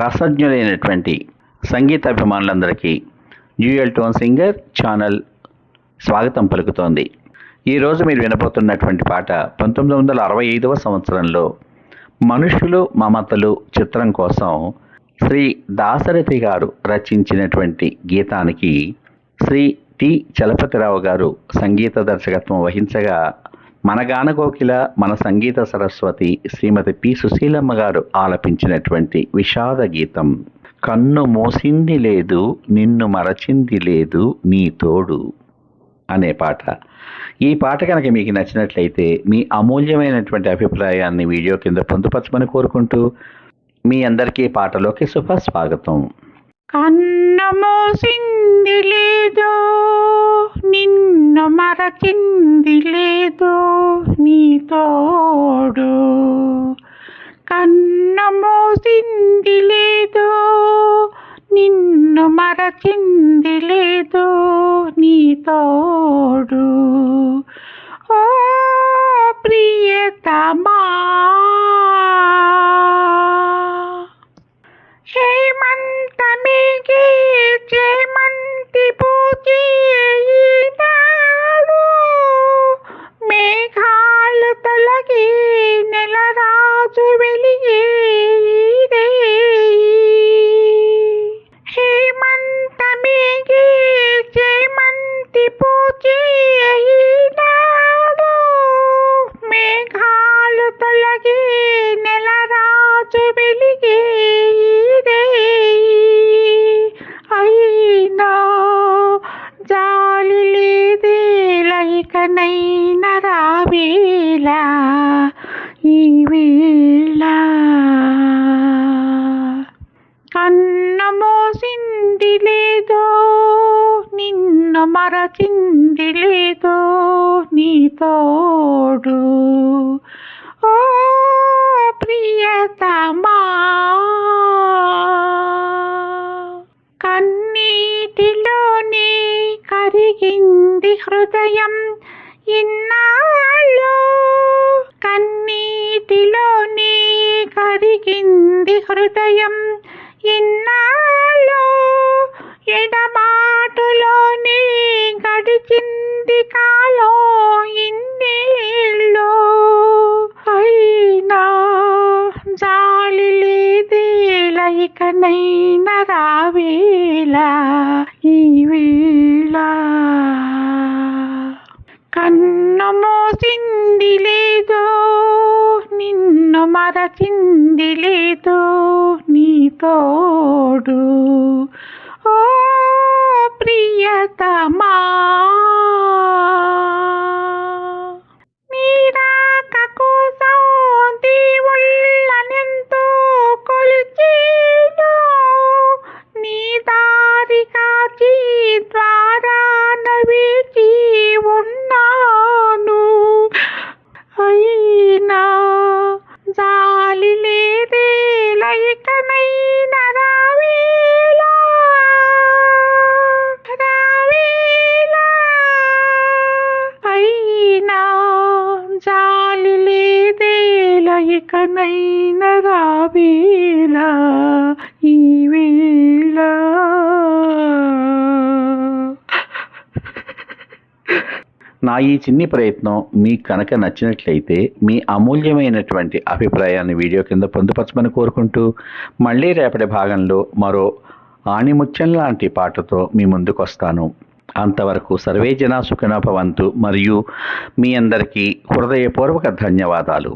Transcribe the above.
రసజ్ఞులైనటువంటి సంగీత అభిమానులందరికీ dual tone singer channel స్వాగతం పలుకుతోంది. ఈరోజు మీరు వినబోతున్నటువంటి పాట పంతొమ్మిది వందల అరవై ఐదవ సంవత్సరంలో మనుషులు మమతలు చిత్రం కోసం శ్రీ దాశరథి గారు రచించినటువంటి గీతానికి శ్రీ టి చలపతిరావు గారు సంగీత దర్శకత్వం వహించగా మన గానగోకిల మన సంగీత సరస్వతి శ్రీమతి పి. సుశీలమ్మ గారు ఆలపించినటువంటి విషాద గీతం. కన్ను మోసింది లేదు నిన్ను మరచింది లేదు నీ తోడు అనే పాట. ఈ పాట కనుక మీకు నచ్చినట్లయితే మీ అమూల్యమైనటువంటి అభిప్రాయాన్ని వీడియో కింద పొందుపరచమని కోరుకుంటూ మీ అందరికీ పాటలోకి శుభ స్వాగతం కన్ను మోసింది లేదో నిన్ను మరచింది లేదో నీ తోడు. కన్ను మోసింది లేదో నిన్ను మరచింది లేదో నీ తోడు. ఓ ప్రియ లైకనైన రావేలా ఈ వేళ. కన్ను మోసింది లేదో నిన్ను మరచింది లేదో నీ తోడు. కరిగింది హృదయం ఇన్నాళ్ళు కన్నీటిలోనే కరిగింది హృదయం ఇన్నాళ్ళు ఎడమాటులోనే గడిచింది కాలం ఇన్నేళ్ళు. అయినా జాలి లేదే లైకనైన రావేలా ఈ వేళ. కన్ను మోసింది లేదో నిన్ను మరచింది లేదో నీ తోడు. ఇకనైన రావేలా ఈ వేళ నా ఈ చిన్ని ప్రయత్నం మీకు కనుక నచ్చినట్లయితే మీ అమూల్యమైనటువంటి అభిప్రాయాన్ని వీడియో కింద పొందుపరచమని కోరుకుంటూ మళ్ళీ రేపటి భాగంలో మరో ఆణిముత్యం లాంటి పాటతో మీ ముందుకు వస్తాను అంతవరకు సర్వే జనా సుఖినోభవంతు మరియు మీ అందరికీ హృదయపూర్వక ధన్యవాదాలు